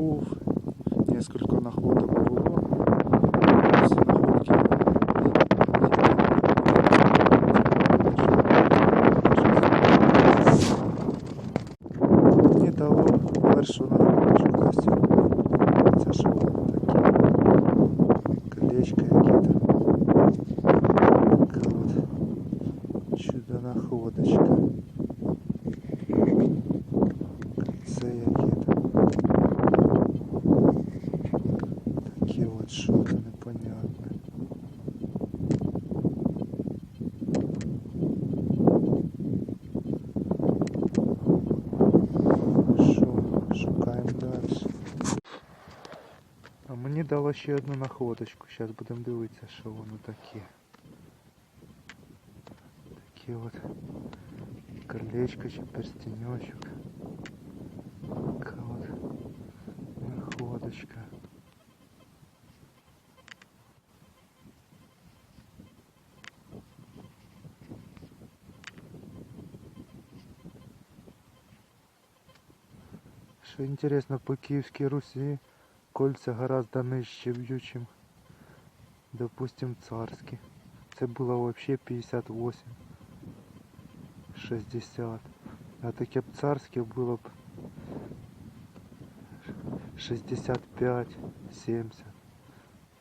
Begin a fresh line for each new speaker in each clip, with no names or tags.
був, несколько находок було. Находки Мені дало першу находочку ось цю. Це що воно таке? Колечко яке-то. Така от чудо находочка. ще одну находочку. Зараз будемо дивитися, що воно таке. Таке от колечко чи перстенечок. Така от находочка. Що інтересно, по Київській Русі кольця гораздо нижче б'ють, чим, допустим, царські. Це було вообще 58, 60. А таке б царське було б 65, 70.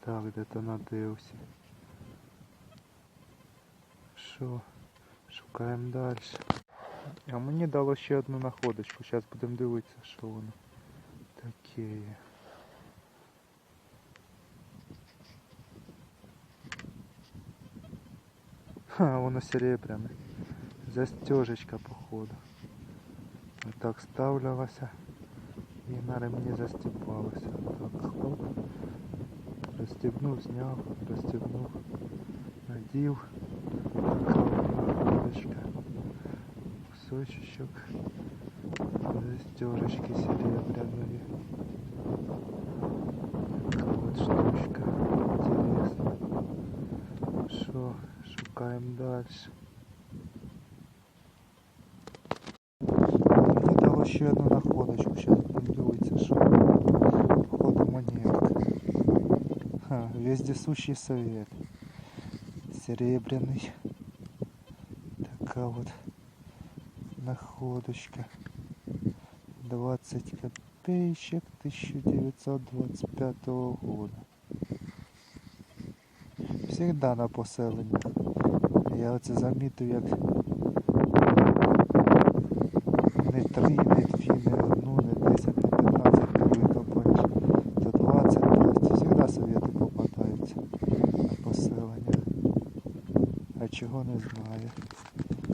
Так, где-то на Деусі. Що? Шукаємо далі. А мені дало ще одну находочку. Зараз будемо дивитися, що воно таке. є. Ха, воно серебряне. Застежечка, походу. Вот так ставлялася і на ремні застіпалася. Так, хлоп. Розстібнув, зняв, розстібнув, надів. Така от находочка. Кусочек. Застежечки серебряные. Що, шукаємо далі. Мені дало ще одну находочку. Зараз будемо дивитися, що походу монетка. Ха, вездесущий совет. Серебряный. Така вот находочка. 20 копеечек 1925 года. Всегда на поселенні. Я оце замітив, як не три, не дві, не одну, не 10, не 15 не викопаєш. То 20, 20. Всегда совєти попадаються на поселення. А чого не знаю.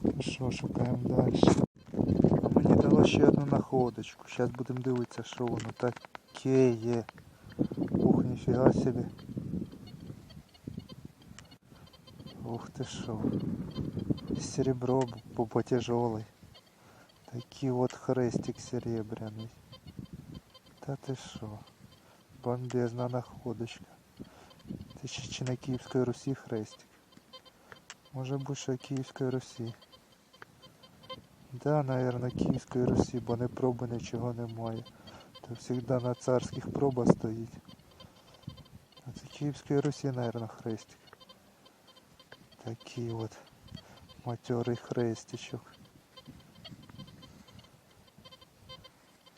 Ну що, шукаємо далі. Мені дало ще одну находочку. Зараз будемо дивитися, що воно таке є. Ух, ніфіга собі. Ух ти що. Серебро потяжелый. Такий от хрестик серебряний. Та ти що? Бомбезна находочка. Ти ще чи на Київській Русі хрестик? Може бути, що Київської Русі. Да, наверное, Київської Русі, бо не проби нічого немає. То завжди на царських пробах стоїть. А це Київської Русі, наверное, хрестик. Такий от материй хрестичок.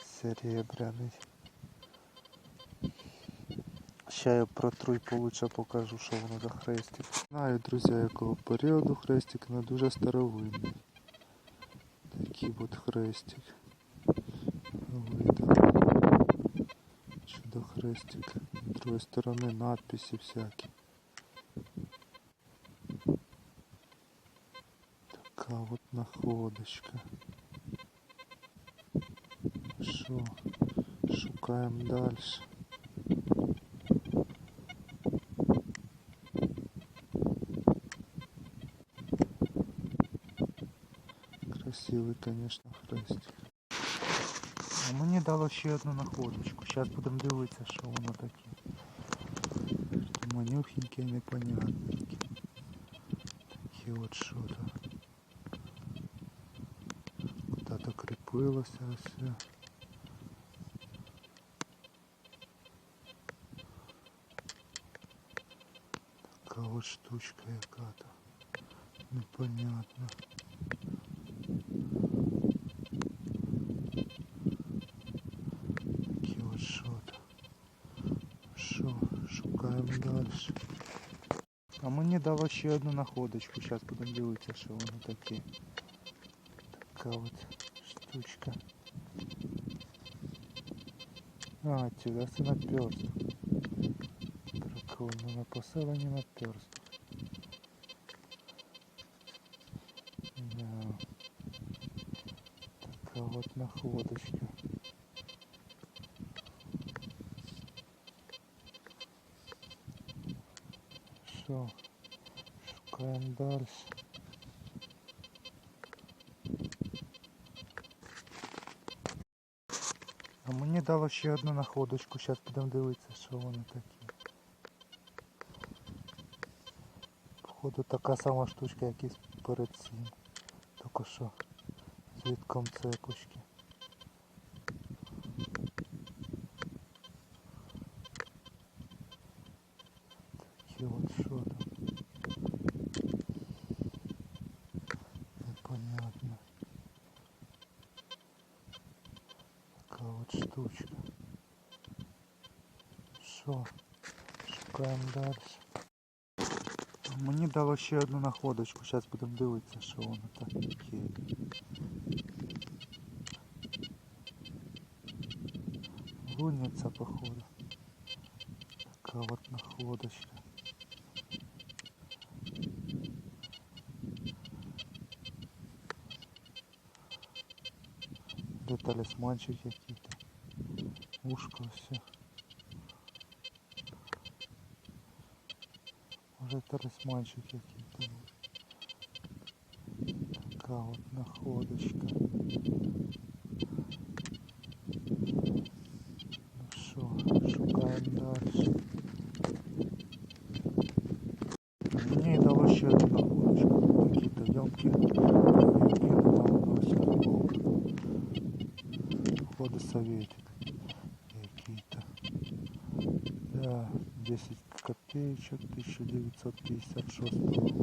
Серебряний. Ще я протру і получше покажу, що воно за хрестик. Знаю, друзі, якого періоду хрестик, але дуже старовинний. Такий от хрестик. Видно. Чудо хрестик. З другої сторони надписи всякі. находочка. Що? Шукаємо далі. Красивий, конечно, хрестик. А мені дало ще одну находочку. Зараз будемо дивитися, що воно таке. Манюхеньке, непонятненьке. Таке от що-то. облилося а все. такая вот штучка яката. Непонятно. Такі от шоти. Що, шукаем дальше А мені дав ще одну находочку, сейчас будем делать а что они такие такая вот штучка. А, отсюда це наперсток. Прикольно, на поселенні наперсток. Да. Така от находочка. Що? Шукаємо далі. Дало ще одну находочку. Зараз будемо дивитися, що вони такі. Походу така сама штучка, як і перед цим. Тільки що звідком це цепочки. от штучка. Що? Шукаємо далі. Мені дало ще одну находочку. Зараз будемо дивитися, що воно таке. Лунниця, походу. Така от находочка. Де талісманчик який-то. Ушко все. Може талісманчик який-то. Така от находочка. Копеечек 1956 года.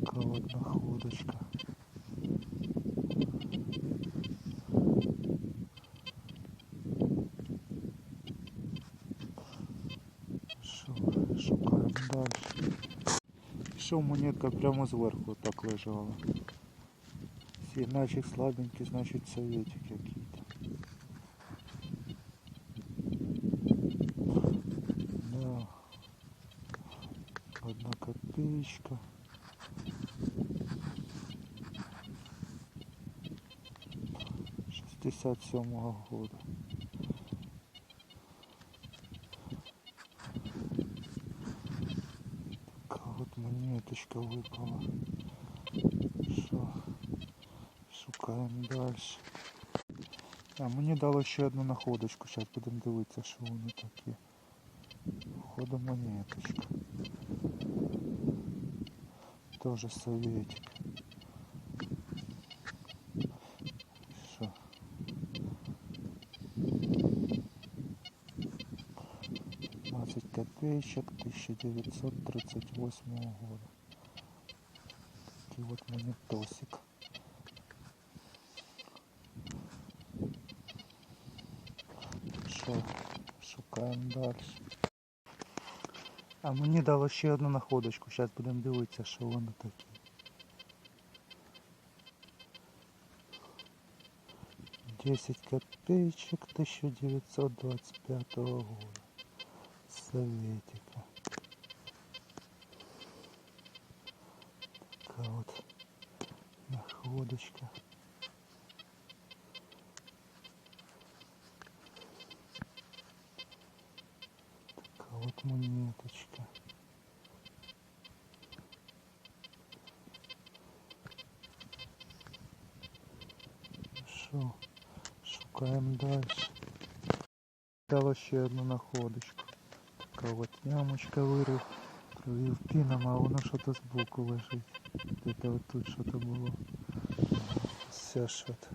Такая вот находочка. Що, монетка прямо зверху так лежала. Сигнальчик слабенький, значит советик 67 -го года. Такая вот монеточка выпала. Що? Шукаємо далі. А мне дал еще одну находочку, Сейчас будемо дивитися, що вони такі. Походу монеточка. Тоже советик. 20 копеечек 1938 года. И вот монетосик. Что, шукаємо далі. А мне дал еще одну находочку, зараз будемо дивитися, що воно таке. Десять копеечек 1925 года. Советика. Такая вот находочка. Такая вот монеточка. Що? Шукаємо далі. Дало ще одну находочку. Така от ямочка вирив. Провів піном, а воно що-то збоку лежить. Де-то от тут що-то було. Все що-то.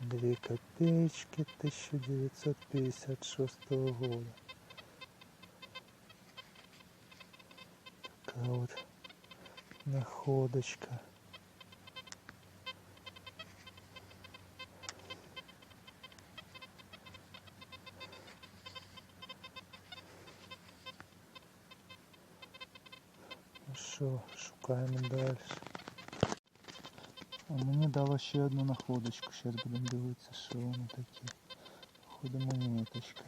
Две копеечки 1956 года. Такая вот находочка. Ну що, шукаємо далі. А мені дало ще одну находочку. Зараз будемо дивитися, що воно таке. Походу монеточка.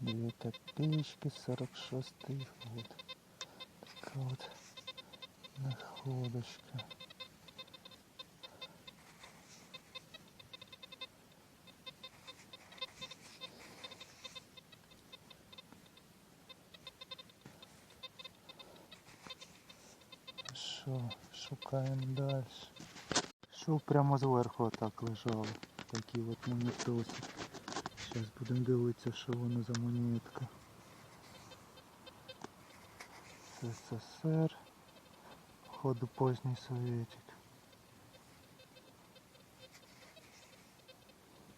Две копеечки, 46 год. Такая вот находочка. Шукаємо далі. Що прямо зверху отак лежало. Такі от монітоси. Зараз будемо дивитися, що воно за монетка. СССР. Походу поздній советик.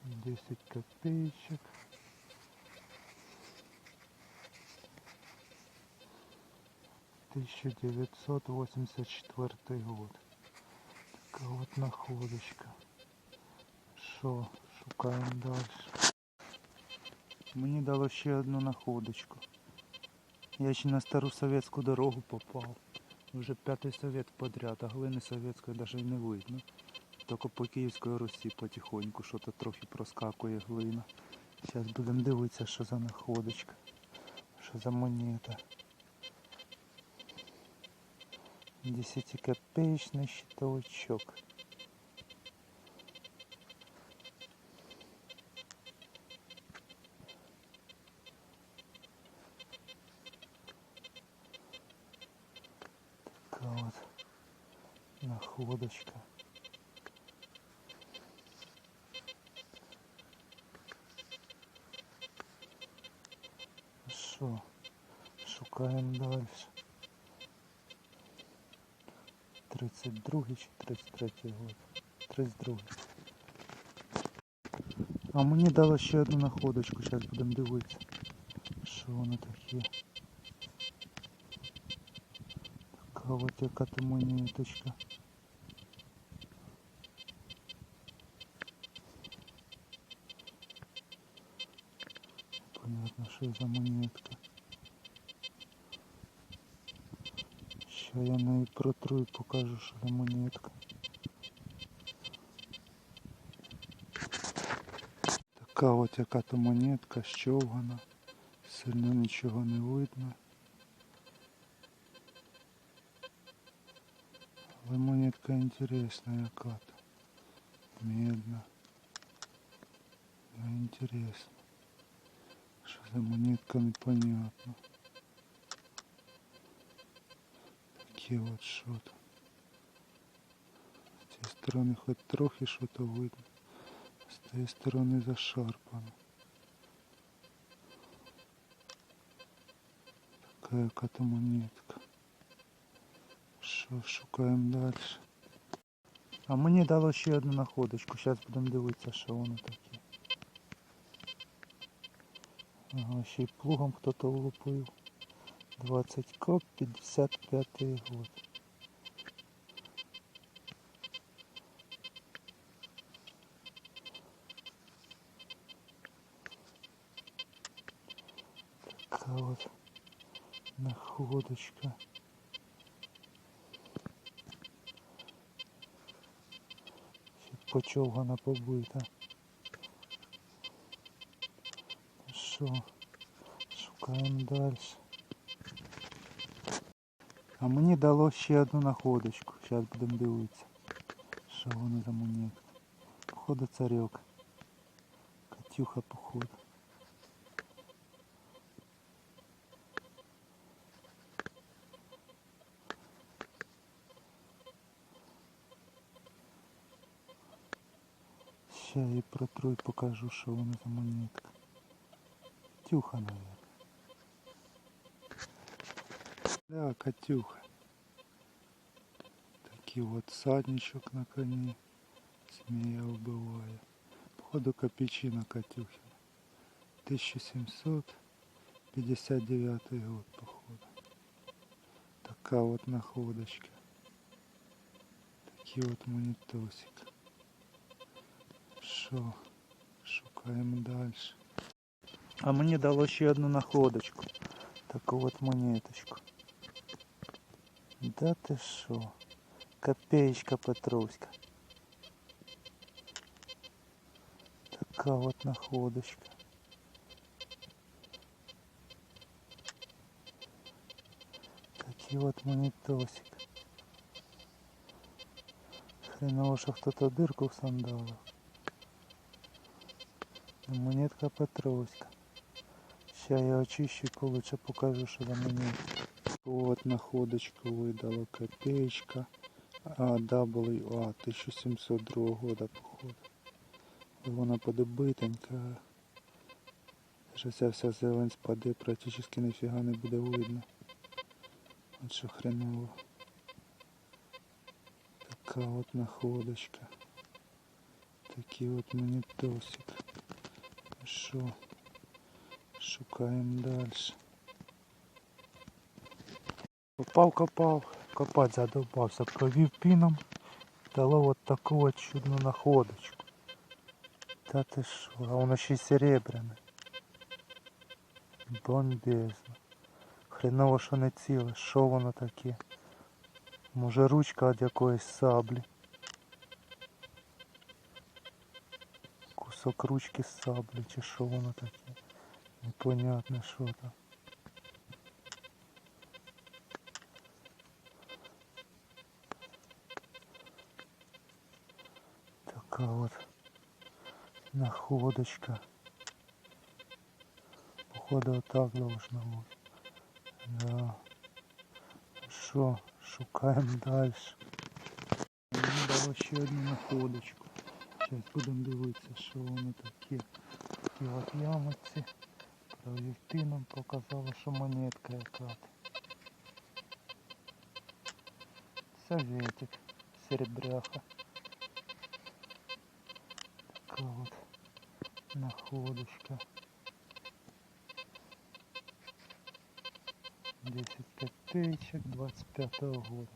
10 копеечек. Тысяча девятьсот восемьдесят четвертый год. Така от находочка. Що, шукаємо далі. Мені дало ще одну находочку. Я ще на стару совєтську дорогу попав. Вже п'ятий совет подряд, а глини совєтської навіть не видно. Тільки по Київській Русі потихоньку що то трохи проскакує глина. Зараз будемо дивитися, що за находочка. Що за монета. Десятикопеечный щитовичок. Такая вот находочка. Що? Шукаємо далі. 32 чи 33 год. 32. А мені дало ще одну находочку, зараз будемо дивитися. Що воно таке? Така от яка то монеточка. Понятно, що за монетка. я неї протру і покажу, що за монетка. Така от яка то монетка, щовгана. Сильно нічого не видно. Але монетка інтересна яка-то. Медна. Ну, інтересно. Що за монетка непонятно. Такі от що то. З цієї сторони хоч трохи що то видно. З тієї сторони зашарпано. Така яка то монетка. Що, шукаємо далі. А мені дало ще одну находочку. Зараз будемо дивитися, що воно таке. Ага, ще й плугом хто-то влупив. 20 коп, 55 год. Така от находочка. Почовгана побита. Ну Що? Шукаємо далі. А мені дало ще одну находочку. Зараз будемо дивитися. Що воно за монетка. Походу царьок. Катюха походу. Ще я її протру і покажу, що воно за монетка. Катюха, наверное. Да, Катюха. Такий от садничок на коні. Змея убиває. Походу Копійчина Катюхина. 1759 год, походу. Така от находочка. Такий от монітосик. Що? Шукаємо далі. А мені дало ще одну находочку. Таку от монеточку. Да ти що? Копеечка Петровська. Така от находочка. Такий от монітосик. Хреново, що хто-то дирку в сандалах. Ну, Монетка Петровська. Ща я очищу і получше покажу, що за монетка. Вот находочка видала копеечка. А, W, а, 1702 года, походу. Вона подобитенька. Що ця вся зелень спаде, практично ніфіга не буде видно. От що хреново. Така от находочка. Такий от монітосик. Що? Шукаємо далі. Копав, копав, копати задовбався, провів піном, дало от таку от чудну находочку. Та ти що, а воно ще й серебряне. Бомбезно. Хреново, що не ціле, що воно таке? Може ручка від якоїсь саблі. Кусок ручки саблі, чи що воно таке? Непонятно що там. Така от находочка. Походу отак должно бути. Да. Що, шукаємо далі. Мені дало ще одну находочку. Зараз будемо дивитися, що воно таке. Такі от ямочці. Провів нам показало, що монетка яка. Советик. Серебряха. Така от находочка. 10 копеечек 25 года.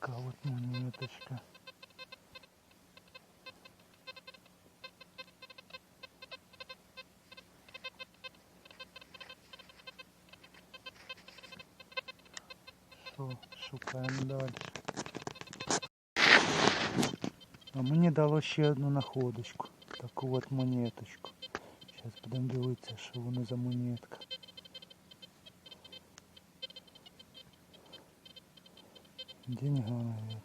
Такая вот монеточка. Дало ще одну находочку. Таку от монеточку. Зараз будемо дивитися, що воно за монетка. Деньга, наверное.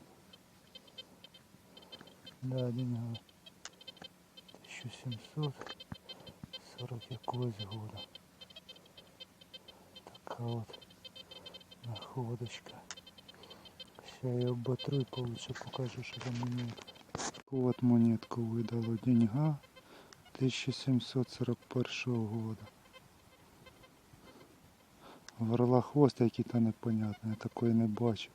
Да, деньга. 1740 якогось года. Така от находочка. Сейчас я оботру и получше покажу, что за монетка. Вот монетку видало деньга 1741 года. Горла хвост який-то непонятний, я такої не бачив.